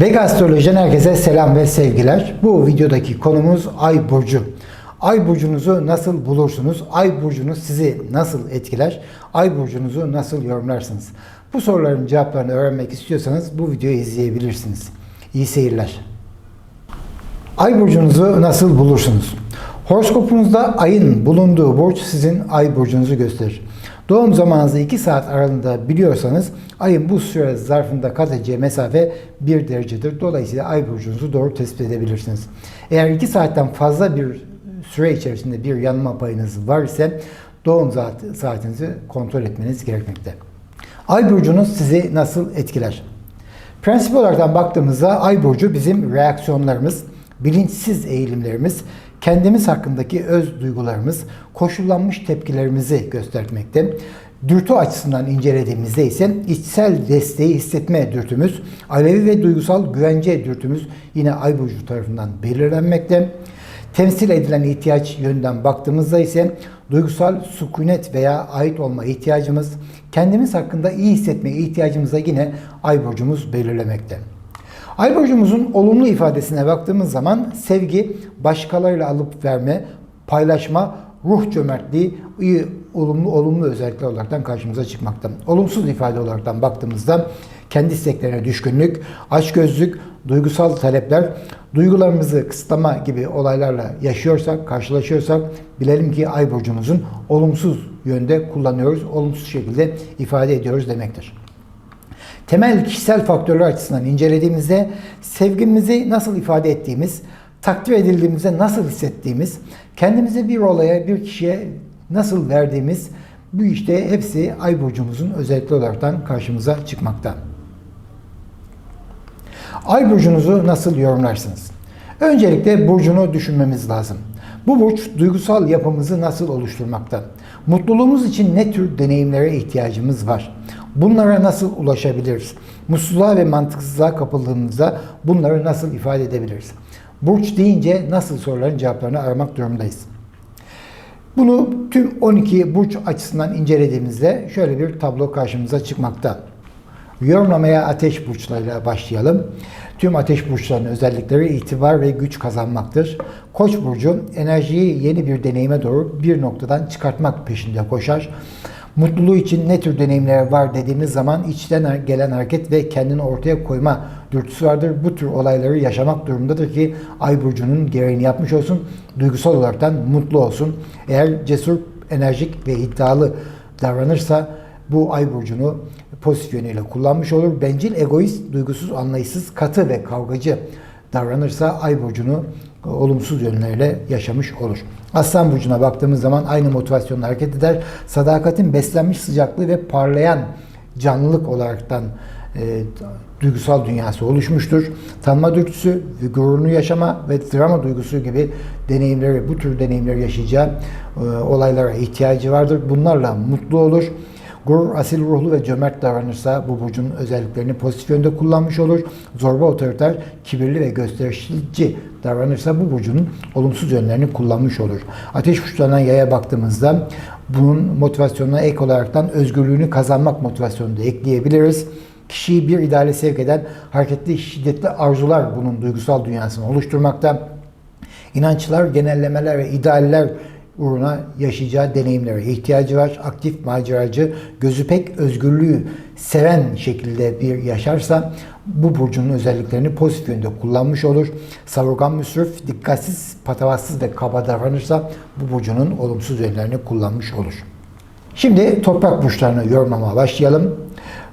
Vega Astroloji'den herkese selam ve sevgiler. Bu videodaki konumuz Ay Burcu. Ay burcunuzu nasıl bulursunuz? Ay burcunuz sizi nasıl etkiler? Ay burcunuzu nasıl yorumlarsınız? Bu soruların cevaplarını öğrenmek istiyorsanız bu videoyu izleyebilirsiniz. İyi seyirler. Ay burcunuzu nasıl bulursunuz? Horoskopunuzda ayın bulunduğu burç sizin ay burcunuzu gösterir. Doğum zamanınızı 2 saat aralığında biliyorsanız ayın bu süre zarfında kat edeceği mesafe 1 derecedir. Dolayısıyla ay burcunuzu doğru tespit edebilirsiniz. Eğer 2 saatten fazla bir süre içerisinde bir yanma payınız var ise doğum saat- saatinizi kontrol etmeniz gerekmekte. Ay burcunuz sizi nasıl etkiler? Prensip olarak baktığımızda ay burcu bizim reaksiyonlarımız, bilinçsiz eğilimlerimiz, kendimiz hakkındaki öz duygularımız, koşullanmış tepkilerimizi göstermekte. Dürtü açısından incelediğimizde ise içsel desteği hissetme dürtümüz, alevi ve duygusal güvence dürtümüz yine ay burcu tarafından belirlenmekte. Temsil edilen ihtiyaç yönünden baktığımızda ise duygusal sükunet veya ait olma ihtiyacımız, kendimiz hakkında iyi hissetme ihtiyacımıza yine ay burcumuz belirlemekte. Ay burcumuzun olumlu ifadesine baktığımız zaman sevgi, başkalarıyla alıp verme, paylaşma, ruh cömertliği iyi olumlu olumlu özellikler olaraktan karşımıza çıkmakta. Olumsuz ifade olaraktan baktığımızda kendi isteklerine düşkünlük, açgözlük, duygusal talepler, duygularımızı kısıtlama gibi olaylarla yaşıyorsak, karşılaşıyorsak bilelim ki ay burcumuzun olumsuz yönde kullanıyoruz, olumsuz şekilde ifade ediyoruz demektir. Temel kişisel faktörler açısından incelediğimizde sevgimizi nasıl ifade ettiğimiz, takdir edildiğimizde nasıl hissettiğimiz, kendimizi bir olaya, bir kişiye nasıl verdiğimiz bu işte hepsi ay burcumuzun özellikleri olaraktan karşımıza çıkmakta. Ay burcunuzu nasıl yorumlarsınız? Öncelikle burcunu düşünmemiz lazım. Bu burç duygusal yapımızı nasıl oluşturmakta? Mutluluğumuz için ne tür deneyimlere ihtiyacımız var? Bunlara nasıl ulaşabiliriz? Mutsuzluğa ve mantıksızlığa kapıldığımızda bunları nasıl ifade edebiliriz? Burç deyince nasıl soruların cevaplarını aramak durumundayız. Bunu tüm 12 burç açısından incelediğimizde şöyle bir tablo karşımıza çıkmakta. Yorumlamaya ateş burçlarıyla başlayalım. Tüm ateş burçlarının özellikleri itibar ve güç kazanmaktır. Koç burcu enerjiyi yeni bir deneyime doğru bir noktadan çıkartmak peşinde koşar. Mutluluğu için ne tür deneyimler var dediğimiz zaman içten gelen hareket ve kendini ortaya koyma dürtüsü vardır. Bu tür olayları yaşamak durumundadır ki Ay burcunun gereğini yapmış olsun. Duygusal olaraktan mutlu olsun. Eğer cesur, enerjik ve iddialı davranırsa bu Ay burcunu pozitif yönüyle kullanmış olur. Bencil, egoist, duygusuz, anlayışsız, katı ve kavgacı davranırsa Ay burcunu olumsuz yönleriyle yaşamış olur. Aslan burcuna baktığımız zaman aynı motivasyonla hareket eder. Sadakatin beslenmiş sıcaklığı ve parlayan canlılık olaraktan e, duygusal dünyası oluşmuştur. Tanıma dürtüsü, gururunu yaşama ve drama duygusu gibi deneyimleri, bu tür deneyimleri yaşayacağı e, olaylara ihtiyacı vardır. Bunlarla mutlu olur. Gurur, asil ruhlu ve cömert davranırsa bu burcun özelliklerini pozitif yönde kullanmış olur. Zorba, otoriter, kibirli ve gösterişçi davranırsa bu burcunun olumsuz yönlerini kullanmış olur. Ateş burçlarına yaya baktığımızda bunun motivasyonuna ek olaraktan özgürlüğünü kazanmak motivasyonunu da ekleyebiliriz. Kişiyi bir ideale sevk eden hareketli, şiddetli arzular bunun duygusal dünyasını oluşturmakta. İnançlar, genellemeler ve idealler uğruna yaşayacağı deneyimlere ihtiyacı var. Aktif, maceracı, gözü pek özgürlüğü seven şekilde bir yaşarsa bu burcunun özelliklerini pozitif yönde kullanmış olur. Savurgan müsrif, dikkatsiz, patavatsız ve kaba davranırsa bu burcunun olumsuz yönlerini kullanmış olur. Şimdi toprak burçlarını yorumlamaya başlayalım.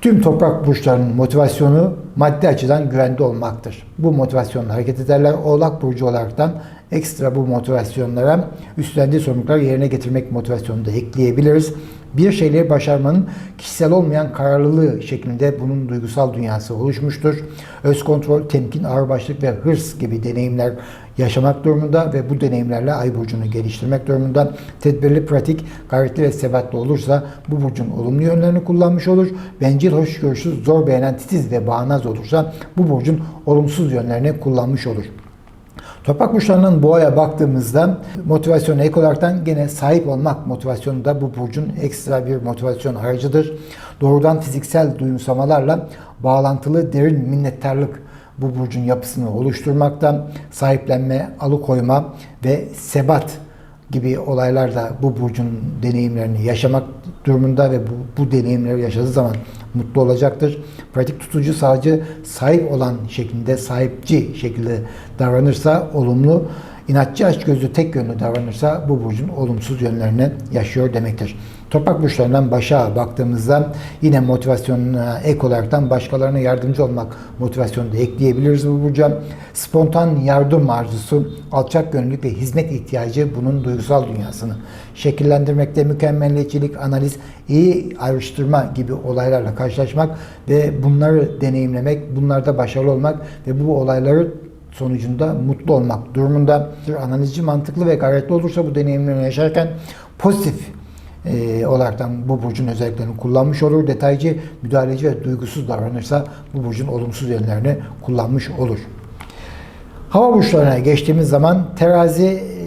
Tüm toprak burçlarının motivasyonu maddi açıdan güvende olmaktır. Bu motivasyonla hareket ederler. Oğlak burcu olaraktan ekstra bu motivasyonlara üstlendiği sorumlulukları yerine getirmek motivasyonunu da ekleyebiliriz. Bir şeyleri başarmanın kişisel olmayan kararlılığı şeklinde bunun duygusal dünyası oluşmuştur. Öz kontrol, temkin, ağırbaşlık ve hırs gibi deneyimler yaşamak durumunda ve bu deneyimlerle ay burcunu geliştirmek durumunda. Tedbirli, pratik, gayretli ve sebatlı olursa bu burcun olumlu yönlerini kullanmış olur. Bencil, hoşgörüsüz, zor beğenen, titiz ve bağnaz olursa bu burcun olumsuz yönlerini kullanmış olur. Toprak burçlarının boğaya baktığımızda motivasyonu ek olaraktan gene sahip olmak motivasyonu da bu burcun ekstra bir motivasyon aracıdır. Doğrudan fiziksel duyumsamalarla bağlantılı derin minnettarlık bu burcun yapısını oluşturmakta. Sahiplenme, alıkoyma ve sebat gibi olaylar da bu burcun deneyimlerini yaşamak durumunda ve bu, bu deneyimleri yaşadığı zaman mutlu olacaktır. Pratik tutucu sadece sahip olan şeklinde, sahipçi şekilde davranırsa olumlu, inatçı açgözlü tek yönlü davranırsa bu burcun olumsuz yönlerini yaşıyor demektir. Toprak burçlarından başa baktığımızda yine motivasyonuna ek olaraktan başkalarına yardımcı olmak motivasyonu da ekleyebiliriz bu burca. Spontan yardım arzusu, alçak gönüllülük ve hizmet ihtiyacı bunun duygusal dünyasını şekillendirmekte mükemmelliyetçilik, analiz, iyi ayrıştırma gibi olaylarla karşılaşmak ve bunları deneyimlemek, bunlarda başarılı olmak ve bu olayları sonucunda mutlu olmak durumunda. Analizci mantıklı ve gayretli olursa bu deneyimleri yaşarken pozitif e, olaraktan bu burcun özelliklerini kullanmış olur. Detaycı, müdahaleci ve duygusuz davranırsa bu burcun olumsuz yönlerini kullanmış olur. Hava burçlarına geçtiğimiz zaman terazi, e,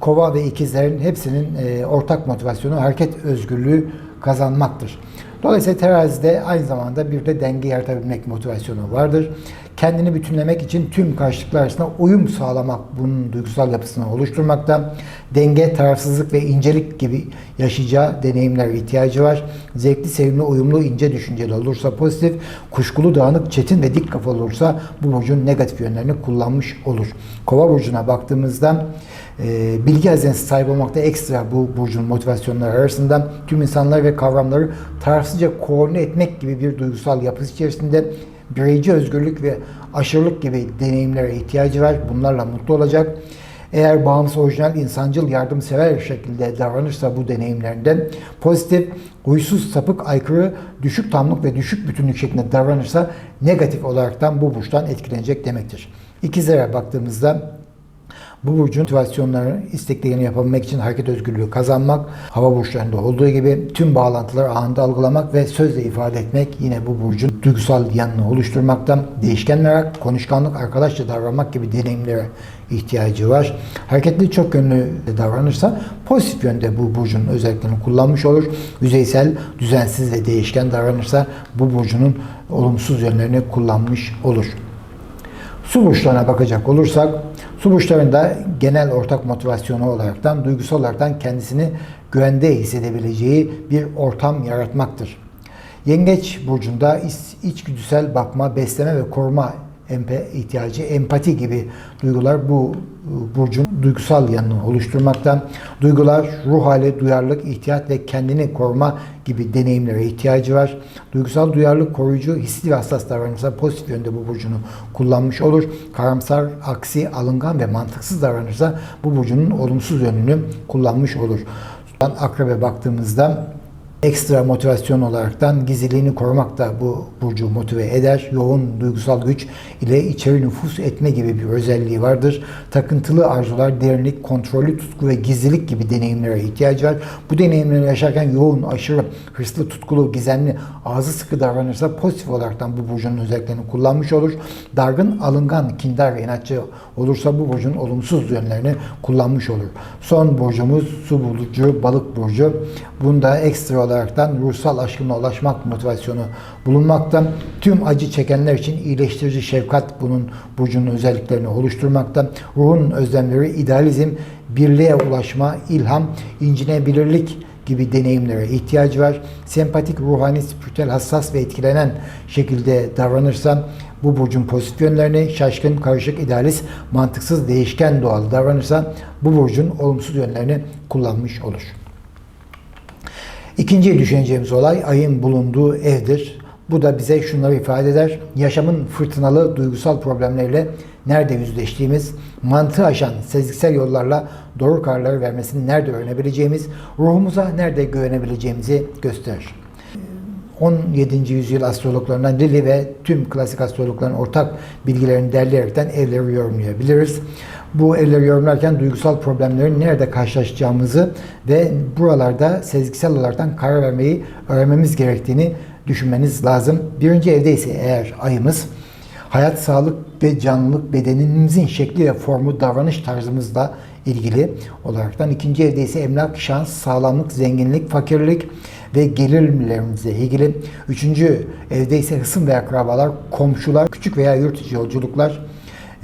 kova ve ikizlerin hepsinin e, ortak motivasyonu hareket özgürlüğü kazanmaktır. Dolayısıyla terazide aynı zamanda bir de denge yaratabilmek motivasyonu vardır. Kendini bütünlemek için tüm karşılıklar arasında uyum sağlamak bunun duygusal yapısını oluşturmakta. Denge, tarafsızlık ve incelik gibi yaşayacağı deneyimlere ihtiyacı var. Zevkli, sevimli, uyumlu, ince düşünceli olursa pozitif, kuşkulu, dağınık, çetin ve dik kafalı olursa bu burcun negatif yönlerini kullanmış olur. Kova burcuna baktığımızda e, bilgi hazinesi sahibi olmakta ekstra bu burcun motivasyonları arasında tüm insanlar ve kavramları tarafsızca koordine etmek gibi bir duygusal yapısı içerisinde bireyci özgürlük ve aşırılık gibi deneyimlere ihtiyacı var. Bunlarla mutlu olacak. Eğer bağımsız, orijinal, insancıl, yardımsever şekilde davranırsa bu deneyimlerinden pozitif, huysuz, sapık, aykırı, düşük tamlık ve düşük bütünlük şeklinde davranırsa negatif olaraktan bu burçtan etkilenecek demektir. İkizlere baktığımızda bu burcun motivasyonları isteklerini yapabilmek için hareket özgürlüğü kazanmak, hava burçlarında olduğu gibi tüm bağlantıları anında algılamak ve sözle ifade etmek yine bu burcun duygusal yanını oluşturmakta. Değişken merak, konuşkanlık, arkadaşça davranmak gibi deneyimlere ihtiyacı var. Hareketli çok yönlü davranırsa pozitif yönde bu burcun özelliklerini kullanmış olur. Yüzeysel, düzensiz ve değişken davranırsa bu burcunun olumsuz yönlerini kullanmış olur. Su burçlarına bakacak olursak, su burçlarında genel ortak motivasyonu olaraktan, duygusal olaraktan kendisini güvende hissedebileceği bir ortam yaratmaktır. Yengeç burcunda iç- içgüdüsel bakma, besleme ve koruma empe ihtiyacı, empati gibi duygular bu e, burcun duygusal yanını oluşturmakta. Duygular, ruh hali, duyarlılık, ihtiyat ve kendini koruma gibi deneyimlere ihtiyacı var. Duygusal duyarlılık, koruyucu, hisli ve hassas davranırsa pozitif yönde bu burcunu kullanmış olur. Karamsar, aksi, alıngan ve mantıksız davranırsa bu burcunun olumsuz yönünü kullanmış olur. Akrebe baktığımızda Ekstra motivasyon olaraktan gizliliğini korumak da bu burcu motive eder. Yoğun duygusal güç ile içeri nüfus etme gibi bir özelliği vardır. Takıntılı arzular, derinlik, kontrollü tutku ve gizlilik gibi deneyimlere ihtiyacı var. Bu deneyimleri yaşarken yoğun, aşırı, hırslı, tutkulu, gizemli, ağzı sıkı davranırsa pozitif olaraktan bu burcunun özelliklerini kullanmış olur. Dargın, alıngan, kindar ve inatçı olursa bu burcun olumsuz yönlerini kullanmış olur. Son burcumuz su bulucu, balık burcu. Bunda ekstra olaraktan ruhsal aşkına ulaşmak motivasyonu bulunmakta. Tüm acı çekenler için iyileştirici şefkat bunun burcunun özelliklerini oluşturmakta. Ruhun özlemleri, idealizm, birliğe ulaşma, ilham, incinebilirlik gibi deneyimlere ihtiyacı var. Sempatik, ruhani, spiritüel, hassas ve etkilenen şekilde davranırsa bu burcun pozitif yönlerini şaşkın, karışık, idealist, mantıksız, değişken doğal davranırsa bu burcun olumsuz yönlerini kullanmış olur. İkinci düşüneceğimiz olay ayın bulunduğu evdir. Bu da bize şunları ifade eder. Yaşamın fırtınalı duygusal problemleriyle nerede yüzleştiğimiz, mantığı aşan sezgisel yollarla doğru kararları vermesini nerede öğrenebileceğimiz, ruhumuza nerede güvenebileceğimizi gösterir. 17. yüzyıl astrologlarından Lilly ve tüm klasik astrologların ortak bilgilerini derleyerekten evleri yorumlayabiliriz. Bu evleri yorumlarken duygusal problemlerin nerede karşılaşacağımızı ve buralarda sezgisel olaraktan karar vermeyi öğrenmemiz gerektiğini düşünmeniz lazım. Birinci evde ise eğer ayımız hayat, sağlık ve canlılık bedenimizin şekli ve formu, davranış tarzımızla ilgili olaraktan ikinci evde ise emlak, şans, sağlamlık, zenginlik, fakirlik ve gerilimlerimizle ilgili. Üçüncü evde ise hısım ve akrabalar, komşular, küçük veya yurt yolculuklar,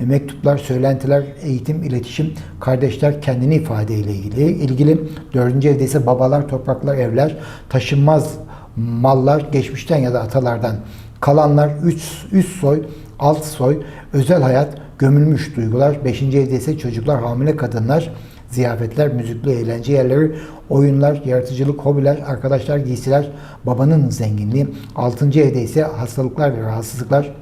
mektuplar, söylentiler, eğitim, iletişim, kardeşler kendini ifade ile ilgili. ilgili. Dördüncü evde ise babalar, topraklar, evler, taşınmaz mallar, geçmişten ya da atalardan kalanlar, üst, üst soy, alt soy, özel hayat, gömülmüş duygular. Beşinci evde ise çocuklar, hamile kadınlar, ziyafetler, müzikli eğlence yerleri, oyunlar, yaratıcılık, hobiler, arkadaşlar, giysiler, babanın zenginliği. Altıncı evde ise hastalıklar ve rahatsızlıklar,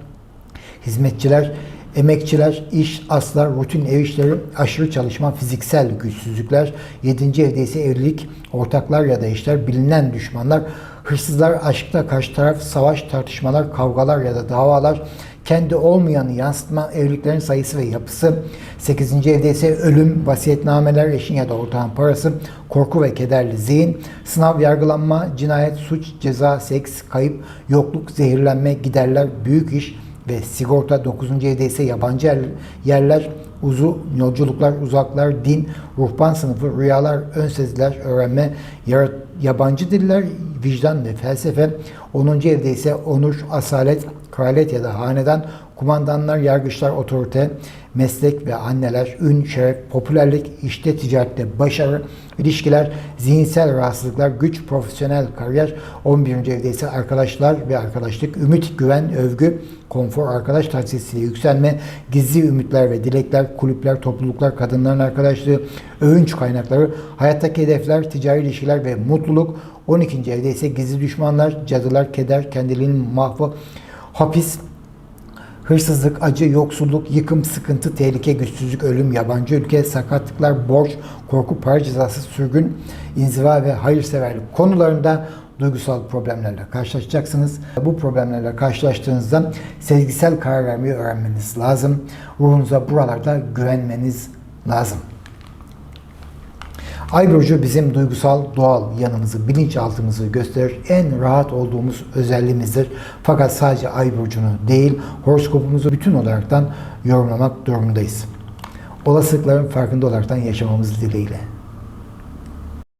hizmetçiler, emekçiler, iş, aslar, rutin ev işleri, aşırı çalışma, fiziksel güçsüzlükler, yedinci evde ise evlilik, ortaklar ya da eşler, bilinen düşmanlar, hırsızlar, aşkta karşı taraf, savaş, tartışmalar, kavgalar ya da davalar, kendi olmayanı yansıtma, evliliklerin sayısı ve yapısı, 8. evde ise ölüm, vasiyetnameler, eşin ya da ortağın parası, korku ve kederli zihin, sınav, yargılanma, cinayet, suç, ceza, seks, kayıp, yokluk, zehirlenme, giderler, büyük iş, ve sigorta 9. evde ise yabancı yer- yerler, uzu, yolculuklar, uzaklar, din, ruhban sınıfı, rüyalar, ön seziler, öğrenme, yara- yabancı diller, vicdan ve felsefe. 10. evde ise onur, asalet, kraliyet ya da hanedan, kumandanlar, yargıçlar, otorite, meslek ve anneler, ün, şeref, popülerlik, işte ticarette başarı, ilişkiler, zihinsel rahatsızlıklar, güç, profesyonel kariyer. 11. evde ise arkadaşlar ve arkadaşlık, ümit, güven, övgü, konfor, arkadaş tavsiyesiyle yükselme, gizli ümitler ve dilekler, kulüpler, topluluklar, kadınların arkadaşlığı, övünç kaynakları, hayattaki hedefler, ticari ilişkiler ve mutluluk. 12. evde ise gizli düşmanlar, cadılar, keder, kendiliğinin mahvı, hapis, Hırsızlık, acı, yoksulluk, yıkım, sıkıntı, tehlike, güçsüzlük, ölüm, yabancı ülke, sakatlıklar, borç, korku, para cezası, sürgün, inziva ve hayırseverlik konularında duygusal problemlerle karşılaşacaksınız. Bu problemlerle karşılaştığınızda sezgisel karar vermeyi öğrenmeniz lazım. Ruhunuza buralarda güvenmeniz lazım. Ay burcu bizim duygusal, doğal yanımızı, bilinçaltımızı gösterir. En rahat olduğumuz özelliğimizdir. Fakat sadece ay burcunu değil, horoskopumuzu bütün olaraktan yorumlamak durumundayız. Olasılıkların farkında olaraktan yaşamamız dileğiyle.